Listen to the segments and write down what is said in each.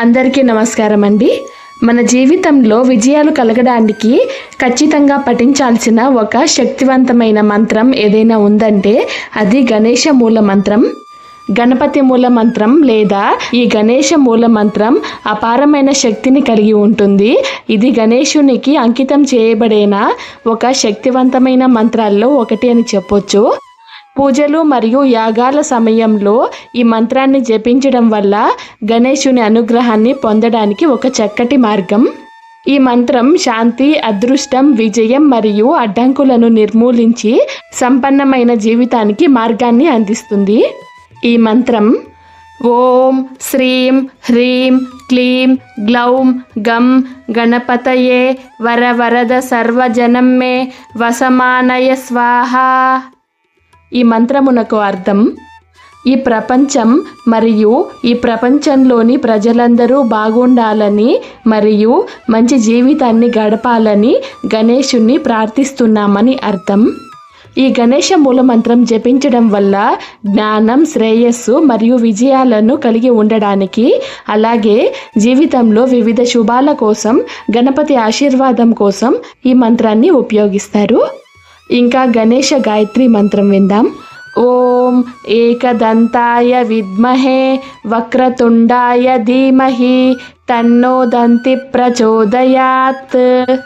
అందరికీ నమస్కారం అండి మన జీవితంలో విజయాలు కలగడానికి ఖచ్చితంగా పఠించాల్సిన ఒక శక్తివంతమైన మంత్రం ఏదైనా ఉందంటే అది గణేష మూల మంత్రం. గణపతి మూల మంత్రం లేదా ఈ గణేష మూల మంత్రం అపారమైన శక్తిని కలిగి ఉంటుంది. ఇది గణేశునికి అంకితం చేయబడిన ఒక శక్తివంతమైన మంత్రాల్లో ఒకటి అని చెప్పొచ్చు. పూజలు మరియు యాగాల సమయంలో ఈ మంత్రాన్ని జపించడం వల్ల గణేశుని అనుగ్రహాన్ని పొందడానికి ఒక చక్కటి మార్గం. ఈ మంత్రం శాంతి అదృష్టం విజయం మరియు అడ్డంకులను నిర్మూలించి సంపన్నమైన జీవితానికి మార్గాన్ని అందిస్తుంది. ఈ మంత్రం ఓం శ్రీం హ్రీం క్లీం గ్లౌం గం గణపతయే వరవరద సర్వజనం మే వసమానయ స్వాహ. ఈ మంత్రమునకు అర్థం ఈ ప్రపంచం మరియు ఈ ప్రపంచంలోని ప్రజలందరూ బాగుండాలని మరియు మంచి జీవితాన్ని గడపాలని గణేషుణ్ణి ప్రార్థిస్తున్నామని అర్థం. ఈ గణేష మూలమంత్రం జపించడం వల్ల జ్ఞానం శ్రేయస్సు మరియు విజయాలను కలిగి ఉండడానికి అలాగే జీవితంలో వివిధ శుభాల కోసం గణపతి ఆశీర్వాదం కోసం ఈ మంత్రాన్ని ఉపయోగిస్తారు. ఇంకా గణేష గాయత్రి మంత్రం విందాం. ఓం ఏకదంతాయ విద్మహే వక్రతుండాయ ధీమహి తన్నో దంతి ప్రచోదయాత్.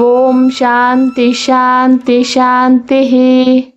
ఓం శాంతి శాంతి శాంతి.